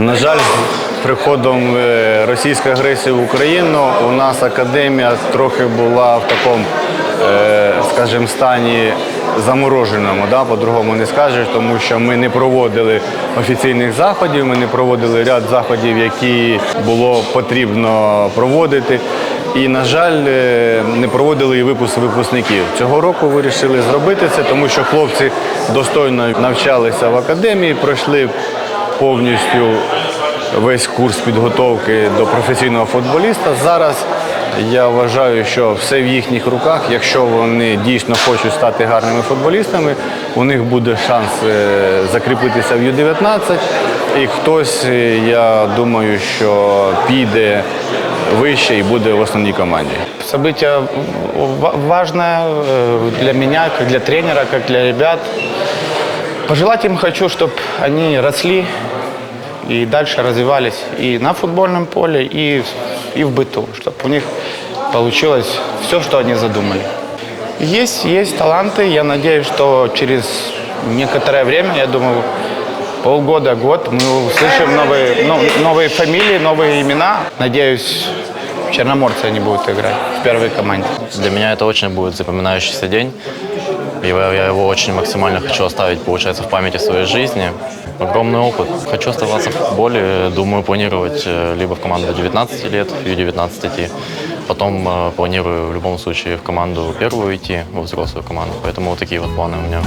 На жаль, з приходом е, російської агресії в Україну у нас академія трохи була в такому, е, скажімо, стані замороженому, да? по-другому не скажеш, тому що ми не проводили офіційних заходів, ми не проводили ряд заходів, які було потрібно проводити. І, на жаль, е, не проводили і випуск випускників. Цього року вирішили зробити це, тому що хлопці достойно навчалися в академії, пройшли повністю весь курс підготовки до професійного футболіста. Зараз я вважаю, що все в їхніх руках. Якщо вони дійсно хочуть стати гарними футболістами, у них буде шанс е, закріпитися в Ю-19. І хтось, е, я думаю, що піде вище і буде в основній команді. Событие ва- важное э, для меня, как для тренера, как для ребят. Пожелать им хочу, чтобы они росли и дальше развивались и на футбольном поле, и, и в быту, чтобы у них получилось все, что они задумали. Есть, есть таланты. Я надеюсь, что через некоторое время, я думаю, полгода, год, мы услышим новые, но- новые фамилии, новые имена. Надеюсь, черноморцы они будут играть в первой команде. Для меня это очень будет запоминающийся день. И Я я его очень максимально хочу оставить, получается, в памяти своей жизни. Огромный опыт. Хочу оставаться в футболе. Думаю, планировать э, либо в команду до 19 лет, в Ю-19 идти. Потом э, планирую в любом случае в команду первую идти, во взрослую команду. Поэтому вот такие вот планы у меня.